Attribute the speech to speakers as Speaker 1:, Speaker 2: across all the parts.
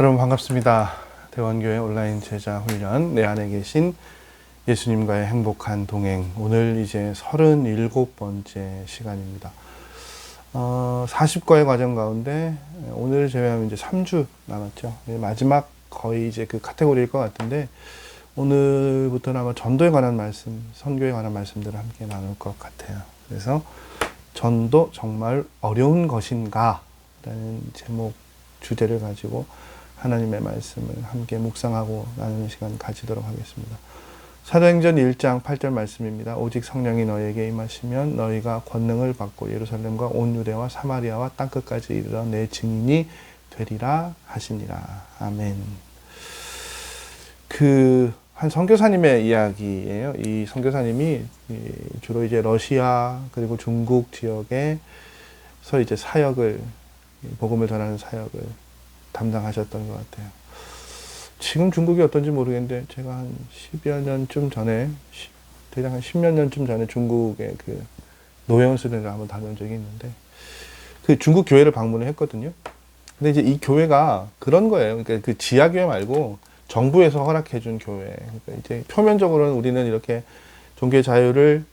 Speaker 1: 여러분 반갑습니다. 대원교회 온라인 제자 훈련 내 안에 계신 예수님과의 행복한 동행 오늘 이제 37번째 시간입니다. 어, 40과의 과정 가운데 오늘 제외하면 이제 3주 남았죠. 마지막 거의 이제 그 카테고리일 것 같은데 오늘부터는 아마 전도에 관한 말씀, 선교에 관한 말씀들을 함께 나눌 것 같아요. 그래서 전도 정말 어려운 것인가? 라는 제목 주제를 가지고 하나님의 말씀을 함께 묵상하고 나누는 시간 가지도록 하겠습니다. 사도행전 1장 8절 말씀입니다. 오직 성령이 너에게 임하시면 너희가 권능을 받고 예루살렘과 온 유대와 사마리아와 땅 끝까지 이르러 내 증인이 되리라 하시니라. 아멘. 그 한 선교사님의 이야기예요. 이 선교사님이 주로 이제 러시아 그리고 중국 지역에서 이제 사역을 복음을 전하는 사역을 담당하셨던 것 같아요. 지금 중국이 어떤지 모르겠는데 제가 한 10여 년쯤 전에 대략 한 10몇 년쯤 전에 중국의 그 노회원 수련을 한번 다녀온 적이 있는데 그 중국 교회를 방문을 했거든요. 근데 이제 이 교회가 그런 거예요. 그러니까 그 지하 교회 말고 정부에서 허락해 준 교회. 그러니까 이제 표면적으로는 우리는 이렇게 종교의 자유를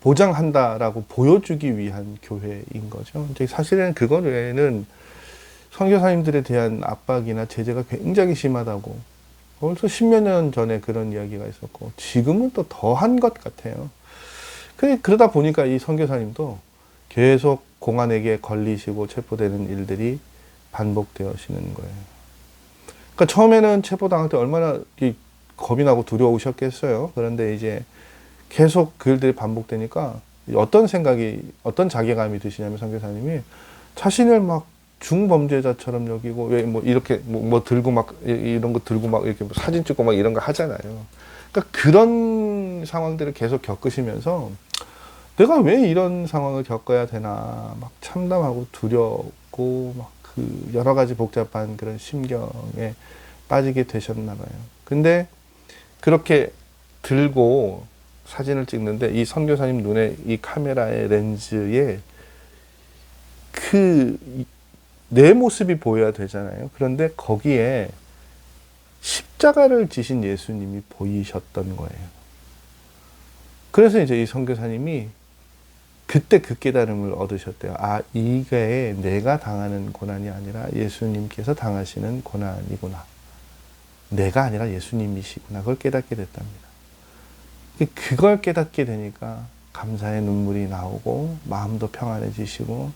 Speaker 1: 보장한다라고 보여주기 위한 교회인 거죠. 이제 사실은 그거 외에는 선교사님들에 대한 압박이나 제재가 굉장히 심하다고 벌써 십몇 년 전에 그런 이야기가 있었고 지금은 또 더한 것 같아요. 그 그러다 보니까 이 선교사님도 계속 공안에게 걸리시고 체포되는 일들이 반복되어지는 거예요. 그러니까 처음에는 체포당할 때 얼마나 겁이 나고 두려우셨겠어요. 그런데 이제 계속 그 일들이 반복되니까 어떤 생각이 어떤 자괴감이 드시냐면 선교사님이 자신을 막 중범죄자처럼 여기고 왜 뭐 이렇게 뭐, 뭐, 들고 막 이런 거 들고 막 이렇게 뭐 사진 찍고 막 이런 거 하잖아요. 그러니까 그런 상황들을 계속 겪으시면서 내가 왜 이런 상황을 겪어야 되나 막 참담하고 두렵고 막 그 여러 가지 복잡한 그런 심경에 빠지게 되셨나 봐요. 근데 그렇게 들고 사진을 찍는데 이 선교사님 눈에 이 카메라의 렌즈에 그 내 모습이 보여야 되잖아요. 그런데 거기에 십자가를 지신 예수님이 보이셨던 거예요. 그래서 이제 이 선교사님이 그때 그 깨달음을 얻으셨대요. 아, 이게 내가 당하는 고난이 아니라 예수님께서 당하시는 고난이구나. 내가 아니라 예수님이시구나. 그걸 깨닫게 됐답니다. 그걸 깨닫게 되니까 감사의 눈물이 나오고 마음도 평안해지시고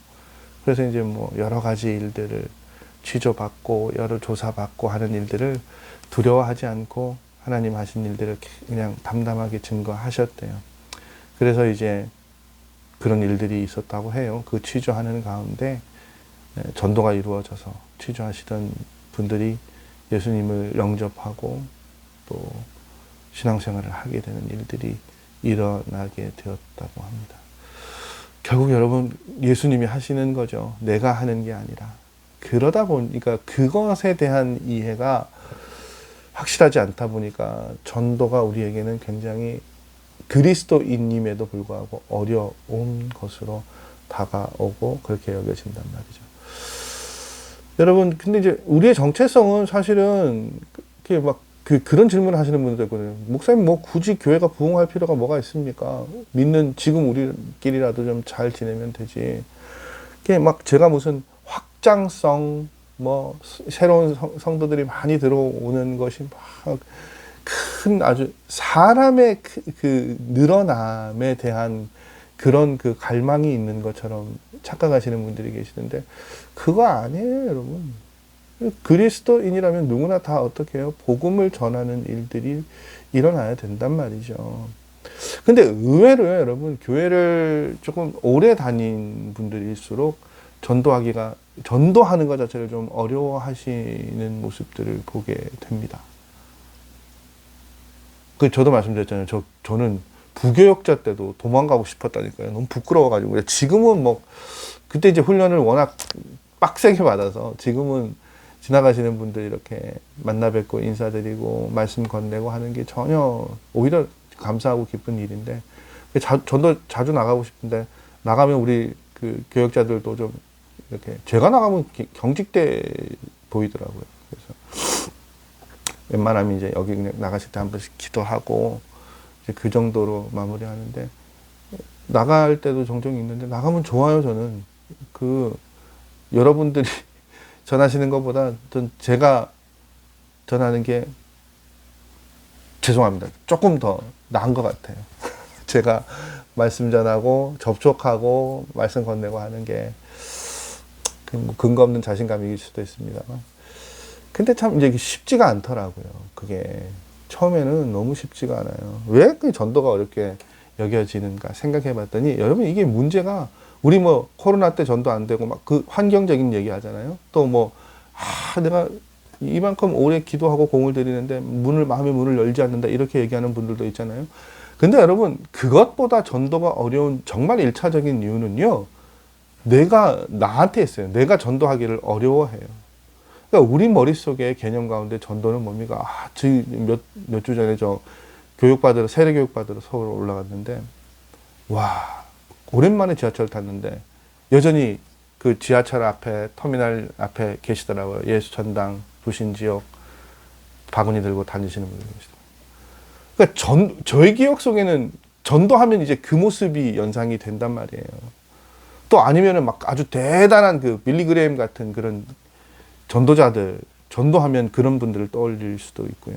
Speaker 1: 그래서 이제 뭐 여러 가지 일들을 취조받고 여러 조사받고 하는 일들을 두려워하지 않고 하나님 하신 일들을 그냥 담담하게 증거하셨대요. 그래서 이제 그런 일들이 있었다고 해요. 그 취조하는 가운데 전도가 이루어져서 취조하시던 분들이 예수님을 영접하고 또 신앙생활을 하게 되는 일들이 일어나게 되었다고 합니다. 결국 여러분 예수님이 하시는 거죠. 내가 하는 게 아니라. 그러다 보니까 그것에 대한 이해가 확실하지 않다 보니까 전도가 우리에게는 굉장히 그리스도인임에도 불구하고 어려운 것으로 다가오고 그렇게 여겨진단 말이죠. 여러분, 근데 이제 우리의 정체성은 사실은 그게 막 그, 그런 질문을 하시는 분들도 있거든요. 목사님, 뭐 굳이 교회가 부흥할 필요가 뭐가 있습니까? 믿는 지금 우리끼리라도 좀 잘 지내면 되지. 그게 막 제가 무슨 확장성, 뭐, 새로운 성, 성도들이 많이 들어오는 것이 막 큰 아주 사람의 그, 그 늘어남에 대한 그런 그 갈망이 있는 것처럼 착각하시는 분들이 계시는데 그거 아니에요, 여러분. 그리스도인이라면 누구나 다 어떻게 해요? 복음을 전하는 일들이 일어나야 된단 말이죠. 근데 의외로요, 여러분, 교회를 조금 오래 다닌 분들일수록 전도하기가, 전도하는 것 자체를 좀 어려워하시는 모습들을 보게 됩니다. 그, 저도 말씀드렸잖아요. 저, 저는 부교역자 때도 도망가고 싶었다니까요. 너무 부끄러워가지고. 지금은 뭐, 그때 이제 훈련을 워낙 빡세게 받아서 지금은 지나가시는 분들 이렇게 만나 뵙고 인사드리고 말씀 건네고 하는 게 전혀 오히려 감사하고 기쁜 일인데 자, 저도 자주 나가고 싶은데 나가면 우리 그 교역자들도 좀 이렇게 제가 나가면 경직돼 보이더라고요. 그래서 웬만하면 이제 여기 그냥 나가실 때 한 번씩 기도하고 이제 그 정도로 마무리하는데 나갈 때도 종종 있는데 나가면 좋아요 저는 그 여러분들이 전하시는 것보다 전 제가 전하는 게 죄송합니다. 조금 더 나은 것 같아요. 제가 말씀 전하고 접촉하고 말씀 건네고 하는 게 근거 없는 자신감일 수도 있습니다만. 근데 참 이제 쉽지가 않더라고요. 그게 처음에는 너무 쉽지가 않아요. 왜 그 전도가 어렵게 여겨지는가 생각해 봤더니 여러분 이게 문제가 우리 뭐 코로나 때 전도 안 되고 막 그 환경적인 얘기 하잖아요. 또 뭐 아 내가 이만큼 오래 기도하고 공을 들이는데 문을 마음의 문을 열지 않는다 이렇게 얘기하는 분들도 있잖아요. 근데 여러분 그것보다 전도가 어려운 정말 일차적인 이유는요. 내가 나한테 했어요. 내가 전도하기를 어려워해요. 그러니까 우리 머릿속에 개념 가운데 전도는 뭡니까? 아, 몇몇 주 전에 저 교육받으러 세례 교육받으러 서울 올라갔는데 와 오랜만에 지하철 탔는데 여전히 그 지하철 앞에 터미널 앞에 계시더라고요 예수 전당 부신 지역 바구니 들고 다니시는 분들 계시더라고요. 그러니까 전 저의 기억 속에는 전도하면 이제 그 모습이 연상이 된단 말이에요. 또 아니면은 막 아주 대단한 그 빌리 그레임 같은 그런 전도자들 전도하면 그런 분들을 떠올릴 수도 있고요.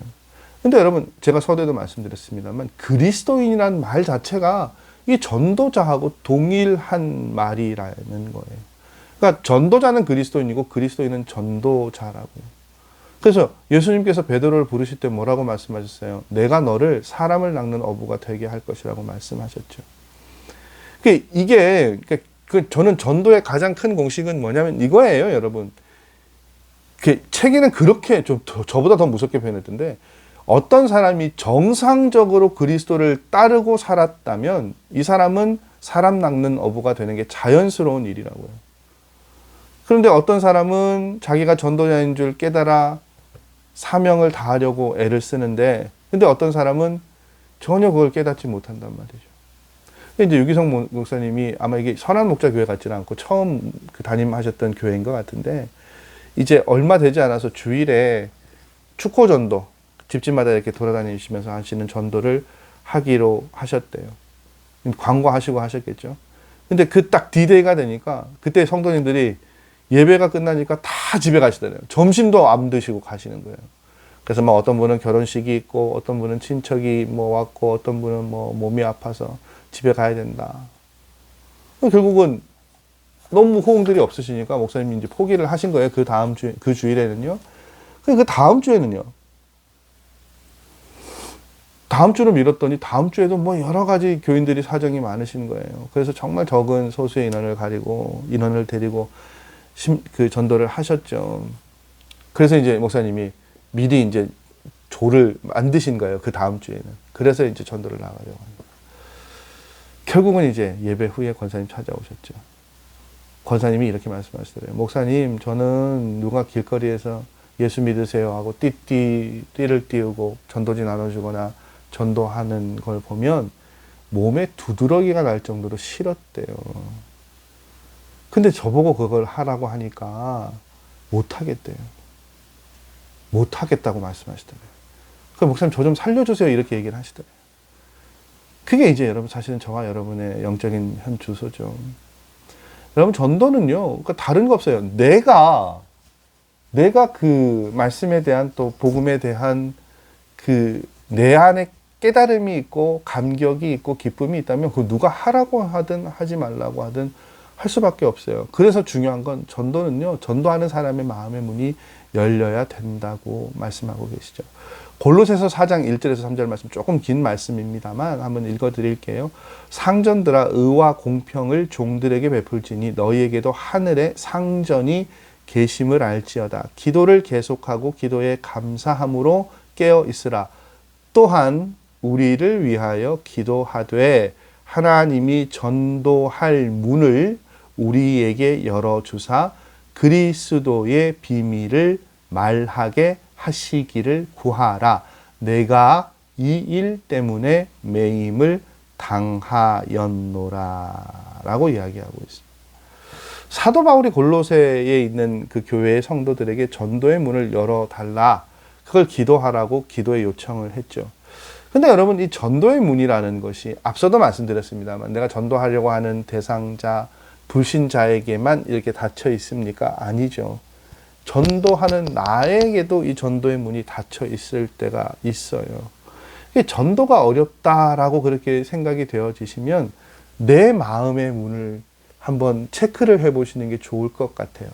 Speaker 1: 근데 여러분 제가 서두에도 말씀드렸습니다만 그리스도인이란 말 자체가 이 전도자하고 동일한 말이라는 거예요. 그러니까 전도자는 그리스도인이고 그리스도인은 전도자라고요. 그래서 예수님께서 베드로를 부르실 때 뭐라고 말씀하셨어요? 내가 너를 사람을 낚는 어부가 되게 할 것이라고 말씀하셨죠. 그 이게 그 저는 전도의 가장 큰 공식은 뭐냐면 이거예요, 여러분. 그 책에는 그렇게 좀 더- 저보다 더 무섭게 표현했던데 어떤 사람이 정상적으로 그리스도를 따르고 살았다면 이 사람은 사람 낚는 어부가 되는 게 자연스러운 일이라고요. 그런데 어떤 사람은 자기가 전도자인 줄 깨달아 사명을 다하려고 애를 쓰는데 근데 어떤 사람은 전혀 그걸 깨닫지 못한단 말이죠. 이제 유기성 목- 목사님이 아마 이게 선한 목자 교회 같지는 않고 처음 그 담임하셨던 교회인 것 같은데 이제 얼마 되지 않아서 주일에 축호 전도 집집마다 이렇게 돌아다니시면서 하시는 전도를 하기로 하셨대요. 광고하시고 하셨겠죠. 근데 그 딱 디데이가 되니까 그때 성도님들이 예배가 끝나니까 다 집에 가시더래요. 점심도 안 드시고 가시는 거예요. 그래서 막 어떤 분은 결혼식이 있고 어떤 분은 친척이 뭐 왔고 어떤 분은 뭐 몸이 아파서 집에 가야 된다. 결국은 너무 호응들이 없으시니까 목사님이 이제 포기를 하신 거예요. 그 다음 주, 그 주일에는요. 그 다음 주에는요. 다음 주로 미뤘더니 다음 주에도 뭐 여러 가지 교인들이 사정이 많으신 거예요. 그래서 정말 적은 소수의 인원을 가리고 인원을 데리고 심, 그 전도를 하셨죠. 그래서 이제 목사님이 미리 이제 조를 만드신 거예요. 그 다음 주에는. 그래서 이제 전도를 나가려고 합니다. 결국은 이제 예배 후에 권사님 찾아오셨죠. 권사님이 이렇게 말씀하시더래요. 목사님, 저는 누가 길거리에서 예수 믿으세요 하고 띠띠, 띠를 띄우고 전도지 나눠주거나 전도하는 걸 보면 몸에 두드러기가 날 정도로 싫었대요. 근데 저보고 그걸 하라고 하니까 못하겠대요. 못하겠다고 말씀하시더래요. 그 목사님 저 좀 살려주세요 이렇게 얘기를 하시더래요. 그게 이제 여러분 사실은 저와 여러분의 영적인 현 주소죠. 여러분 전도는요, 그러니까 다른 거 없어요. 내가 내가 그 말씀에 대한 또 복음에 대한 그 내 안에 깨달음이 있고 감격이 있고 기쁨이 있다면 그 누가 하라고 하든 하지 말라고 하든 할 수밖에 없어요. 그래서 중요한 건 전도는요, 전도하는 사람의 마음의 문이 열려야 된다고 말씀하고 계시죠. 골로새서 4장 1절에서 3절 말씀 조금 긴 말씀입니다만 한번 읽어 드릴게요. 상전들아 의와 공평을 종들에게 베풀지니 너희에게도 하늘의 상전이 계심을 알지어다. 기도를 계속하고 기도에 감사함으로 깨어 있으라. 또한 우리를 위하여 기도하되 하나님이 전도할 문을 우리에게 열어 주사 그리스도의 비밀을 말하게 하시기를 구하라. 내가 이 일 때문에 매임을 당하였노라. 라고 이야기하고 있습니다. 사도 바울이 골로새에 있는 그 교회의 성도들에게 전도의 문을 열어달라. 그걸 기도하라고 기도의 요청을 했죠. 근데 여러분 이 전도의 문이라는 것이 앞서도 말씀드렸습니다만 내가 전도하려고 하는 대상자 불신자에게만 이렇게 닫혀 있습니까? 아니죠. 전도하는 나에게도 이 전도의 문이 닫혀 있을 때가 있어요. 이게 전도가 어렵다라고 그렇게 생각이 되어지시면 내 마음의 문을 한번 체크를 해 보시는 게 좋을 것 같아요.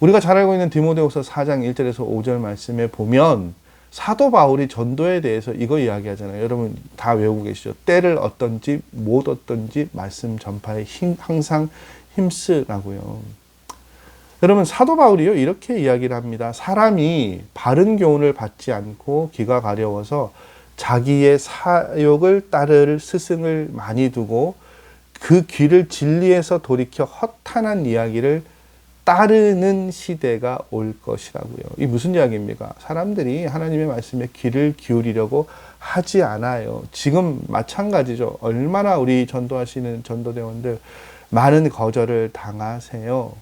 Speaker 1: 우리가 잘 알고 있는 디모데후서 4장 1절에서 5절 말씀에 보면 사도 바울이 전도에 대해서 이거 이야기하잖아요. 여러분 다 외우고 계시죠? 때를 어떤지 못 어떤지 말씀 전파에 힘, 항상 힘쓰라고요. 여러분 사도 바울이요 이렇게 이야기를 합니다. 사람이 바른 교훈을 받지 않고 귀가 가려워서 자기의 사욕을 따를 스승을 많이 두고 그 귀를 진리에서 돌이켜 허탄한 이야기를 따르는 시대가 올 것이라고요. 이 무슨 이야기입니까? 사람들이 하나님의 말씀에 귀를 기울이려고 하지 않아요. 지금 마찬가지죠. 얼마나 우리 전도하시는 전도대원들 많은 거절을 당하세요.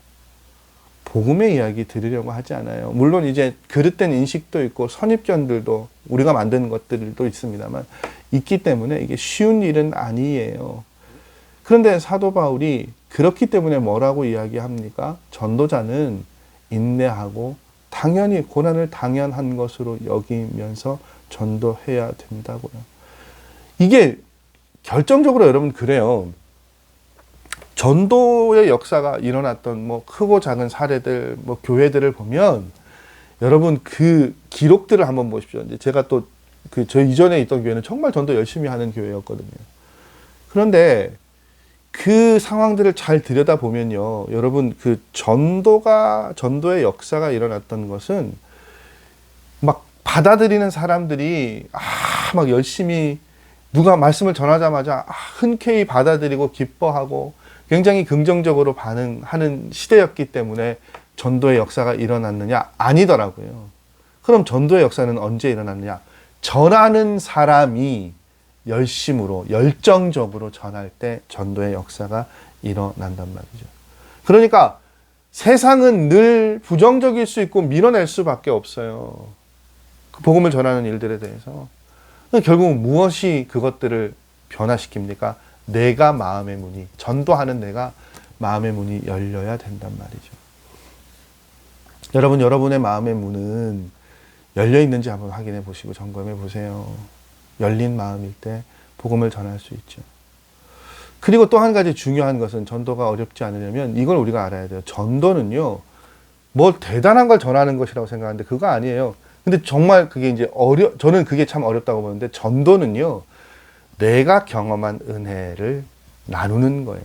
Speaker 1: 복음의 이야기 들으려고 하지 않아요. 물론 이제 그릇된 인식도 있고 선입견들도 우리가 만드는 것들도 있습니다만 있기 때문에 이게 쉬운 일은 아니에요. 그런데 사도 바울이 그렇기 때문에 뭐라고 이야기합니까? 전도자는 인내하고 당연히 고난을 당연한 것으로 여기면서 전도해야 된다고요. 이게 결정적으로 여러분 그래요. 전도의 역사가 일어났던 뭐 크고 작은 사례들, 뭐 교회들을 보면 여러분 그 기록들을 한번 보십시오. 이제 제가 또 그 저 이전에 있던 교회는 정말 전도 열심히 하는 교회였거든요. 그런데 그 상황들을 잘 들여다 보면요. 여러분 그 전도가 전도의 역사가 일어났던 것은 막 받아들이는 사람들이 아 막 열심히 누가 말씀을 전하자마자 아, 흔쾌히 받아들이고 기뻐하고 굉장히 긍정적으로 반응하는 시대였기 때문에 전도의 역사가 일어났느냐? 아니더라고요. 그럼 전도의 역사는 언제 일어났느냐? 전하는 사람이 열심으로, 열정적으로 전할 때 전도의 역사가 일어난단 말이죠. 그러니까 세상은 늘 부정적일 수 있고 밀어낼 수밖에 없어요. 그 복음을 전하는 일들에 대해서. 결국 무엇이 그것들을 변화시킵니까? 내가 마음의 문이 전도하는 내가 마음의 문이 열려야 된단 말이죠. 여러분 여러분의 마음의 문은 열려 있는지 한번 확인해 보시고 점검해 보세요. 열린 마음일 때 복음을 전할 수 있죠. 그리고 또 한 가지 중요한 것은 전도가 어렵지 않으려면 이걸 우리가 알아야 돼요. 전도는요. 뭐 대단한 걸 전하는 것이라고 생각하는데 그거 아니에요. 근데 정말 그게 이제 어려 저는 그게 참 어렵다고 보는데 전도는요. 내가 경험한 은혜를 나누는 거예요.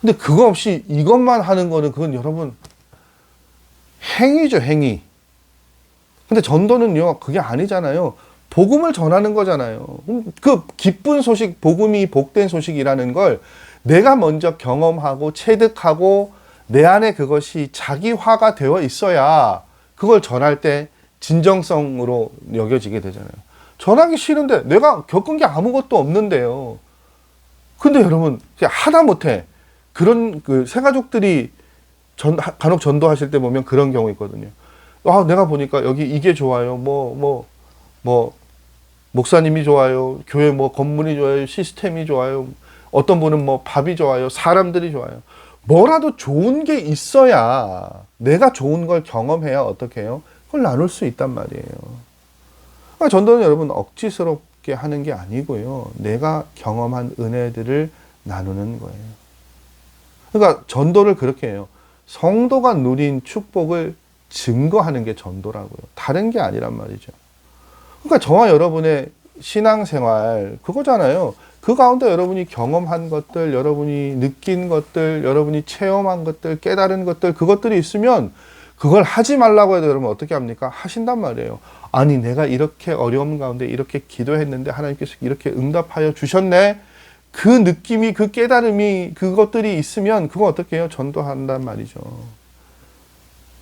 Speaker 1: 근데 그거 없이 이것만 하는 거는 그건 여러분 행위죠, 행위. 근데 전도는요, 그게 아니잖아요. 복음을 전하는 거잖아요. 그 기쁜 소식, 복음이 복된 소식이라는 걸 내가 먼저 경험하고 체득하고 내 안에 그것이 자기화가 되어 있어야 그걸 전할 때 진정성으로 여겨지게 되잖아요. 전하기 싫은데 내가 겪은 게 아무것도 없는데요. 근데 여러분 하다 못해 그런 그 새가족들이 전 간혹 전도하실 때 보면 그런 경우 있거든요. 아 내가 보니까 여기 이게 좋아요. 뭐 뭐, 뭐, 목사님이 좋아요. 교회 뭐 건물이 좋아요. 시스템이 좋아요. 어떤 분은 뭐 밥이 좋아요. 사람들이 좋아요. 뭐라도 좋은 게 있어야 내가 좋은 걸 경험해야 어떻게 해요? 그걸 나눌 수 있단 말이에요. 그러니까 전도는 여러분 억지스럽게 하는 게 아니고요. 내가 경험한 은혜들을 나누는 거예요. 그러니까 전도를 그렇게 해요. 성도가 누린 축복을 증거하는 게 전도라고요. 다른 게 아니란 말이죠. 그러니까 저와 여러분의 신앙생활 그거잖아요. 그 가운데 여러분이 경험한 것들, 여러분이 느낀 것들, 여러분이 체험한 것들, 깨달은 것들 그것들이 있으면 그걸 하지 말라고 해도 여러분 어떻게 합니까? 하신단 말이에요. 아니 내가 이렇게 어려움 가운데 이렇게 기도했는데 하나님께서 이렇게 응답하여 주셨네. 그 느낌이 그 깨달음이 그것들이 있으면 그거 어떻게 해요? 전도한단 말이죠.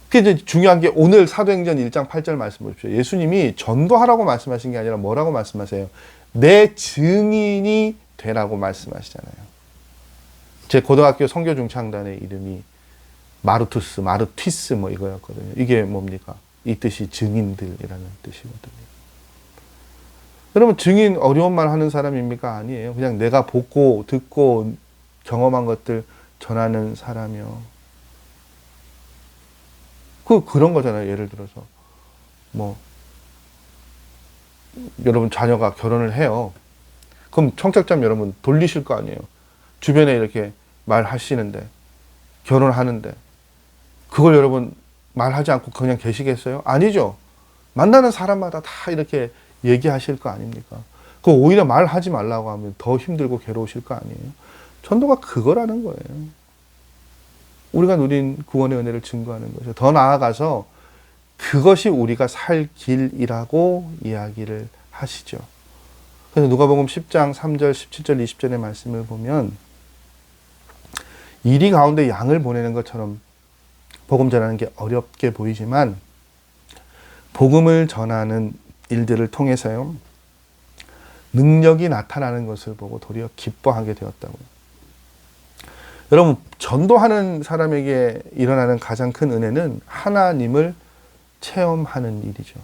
Speaker 1: 그게 이제 중요한 게 오늘 사도행전 1장 8절 말씀 보십시오. 예수님이 전도하라고 말씀하신 게 아니라 뭐라고 말씀하세요? 내 증인이 되라고 말씀하시잖아요. 제 고등학교 성교 중창단의 이름이 마르투스, 마르티스 뭐 이거였거든요. 이게 뭡니까? 이 뜻이 증인들이라는 뜻이거든요. 여러분 증인 어려운 말 하는 사람입니까? 아니에요. 그냥 내가 보고 듣고 경험한 것들 전하는 사람이요. 그 그런 거잖아요. 예를 들어서 뭐 여러분 자녀가 결혼을 해요. 그럼 청첩장 여러분 돌리실 거 아니에요. 주변에 이렇게 말하시는데 결혼하는데 그걸 여러분 말하지 않고 그냥 계시겠어요? 아니죠. 만나는 사람마다 다 이렇게 얘기하실 거 아닙니까? 그 오히려 말하지 말라고 하면 더 힘들고 괴로우실 거 아니에요. 전도가 그거라는 거예요. 우리가 누린 구원의 은혜를 증거하는 거죠. 더 나아가서 그것이 우리가 살 길이라고 이야기를 하시죠. 그래서 누가복음 10장 3절, 17절, 20절의 말씀을 보면 이리 가운데 양을 보내는 것처럼 복음 전하는 게 어렵게 보이지만 복음을 전하는 일들을 통해서요. 능력이 나타나는 것을 보고 도리어 기뻐하게 되었다고요. 여러분, 전도하는 사람에게 일어나는 가장 큰 은혜는 하나님을 체험하는 일이죠.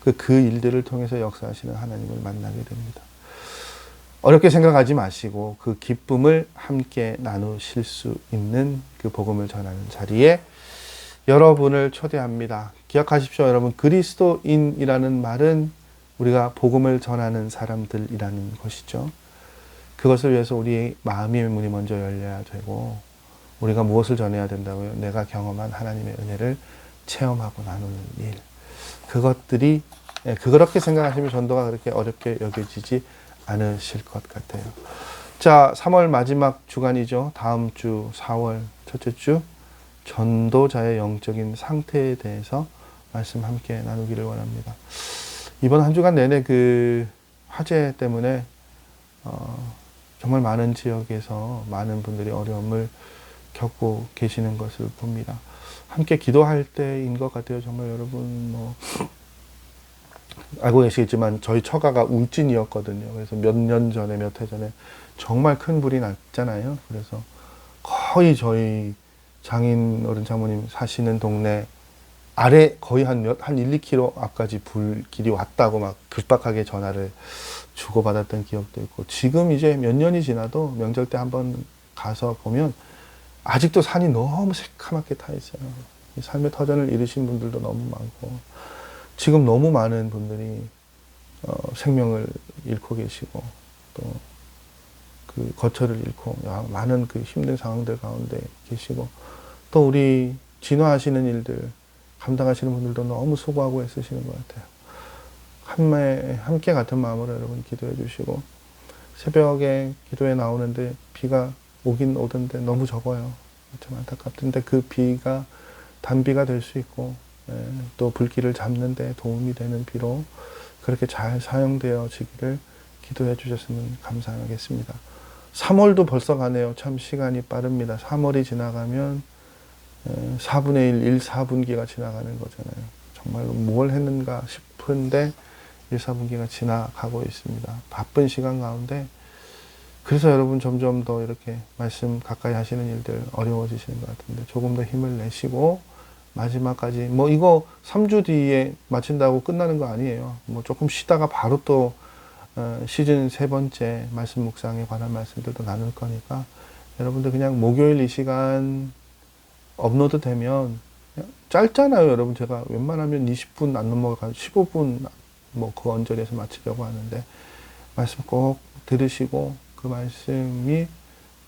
Speaker 1: 그, 그 일들을 통해서 역사하시는 하나님을 만나게 됩니다. 어렵게 생각하지 마시고 그 기쁨을 함께 나누실 수 있는 그 복음을 전하는 자리에 여러분을 초대합니다. 기억하십시오, 여러분. 그리스도인이라는 말은 우리가 복음을 전하는 사람들이라는 것이죠. 그것을 위해서 우리의 마음의 문이 먼저 열려야 되고 우리가 무엇을 전해야 된다고요? 내가 경험한 하나님의 은혜를 체험하고 나누는 일. 그것들이 예, 그렇게 생각하시면 전도가 그렇게 어렵게 여겨지지 않으실 것 같아요. 자, 3월 마지막 주간이죠. 다음 주 4월 첫째 주 전도자의 영적인 상태에 대해서 말씀 함께 나누기를 원합니다. 이번 한 주간 내내 그 화재 때문에 어, 정말 많은 지역에서 많은 분들이 어려움을 겪고 계시는 것을 봅니다. 함께 기도할 때인 것 같아요. 정말 여러분 뭐 알고 계시겠지만 저희 처가가 울진이었거든요. 그래서 몇 년 전에 몇 해 전에 정말 큰 불이 났잖아요. 그래서 거의 저희 장인 어른 장모님 사시는 동네 아래 거의 한, 몇, 한 1, 2km 앞까지 불길이 왔다고 막 급박하게 전화를 주고받았던 기억도 있고 지금 이제 몇 년이 지나도 명절 때 한번 가서 보면 아직도 산이 너무 새카맣게 타 있어요. 삶의 터전을 잃으신 분들도 너무 많고 지금 너무 많은 분들이 어, 생명을 잃고 계시고 또 그 거처를 잃고 많은 그 힘든 상황들 가운데 계시고 또 우리 진화하시는 일들 감당하시는 분들도 너무 수고하고 애쓰시는 것 같아요. 함께, 함께 같은 마음으로 여러분 기도해 주시고 새벽에 기도에 나오는데 비가 오긴 오던데 너무 적어요. 참 안타깝던데 그 비가 단비가 될 수 있고 예, 또 불길을 잡는데 도움이 되는 비로 그렇게 잘 사용되어지기를 기도해 주셨으면 감사하겠습니다. 3월도 벌써 가네요. 참 시간이 빠릅니다. 3월이 지나가면 4분의 1, 1, 4분기가 지나가는 거잖아요. 정말로 뭘 했는가 싶은데 1, 4분기가 지나가고 있습니다. 바쁜 시간 가운데 그래서 여러분 점점 더 이렇게 말씀 가까이 하시는 일들 어려워지시는 것 같은데 조금 더 힘을 내시고 마지막까지 뭐 이거 3주 뒤에 마친다고 끝나는 거 아니에요. 뭐 조금 쉬다가 바로 또 어, 시즌 세 번째 말씀 묵상에 관한 말씀들도 나눌 거니까 여러분들 그냥 목요일 이 시간 업로드 되면 짧잖아요, 여러분. 제가 웬만하면 20분 안 넘어가 15분 뭐 그 언저리에서 마치려고 하는데 말씀 꼭 들으시고 그 말씀이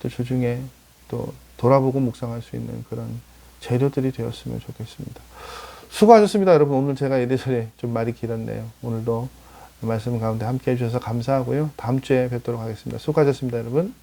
Speaker 1: 또 주중에 또 돌아보고 묵상할 수 있는 그런 재료들이 되었으면 좋겠습니다. 수고하셨습니다, 여러분. 오늘 제가 이래저래 좀 말이 길었네요. 오늘도 말씀 가운데 함께 해주셔서 감사하고요. 다음 주에 뵙도록 하겠습니다. 수고하셨습니다, 여러분.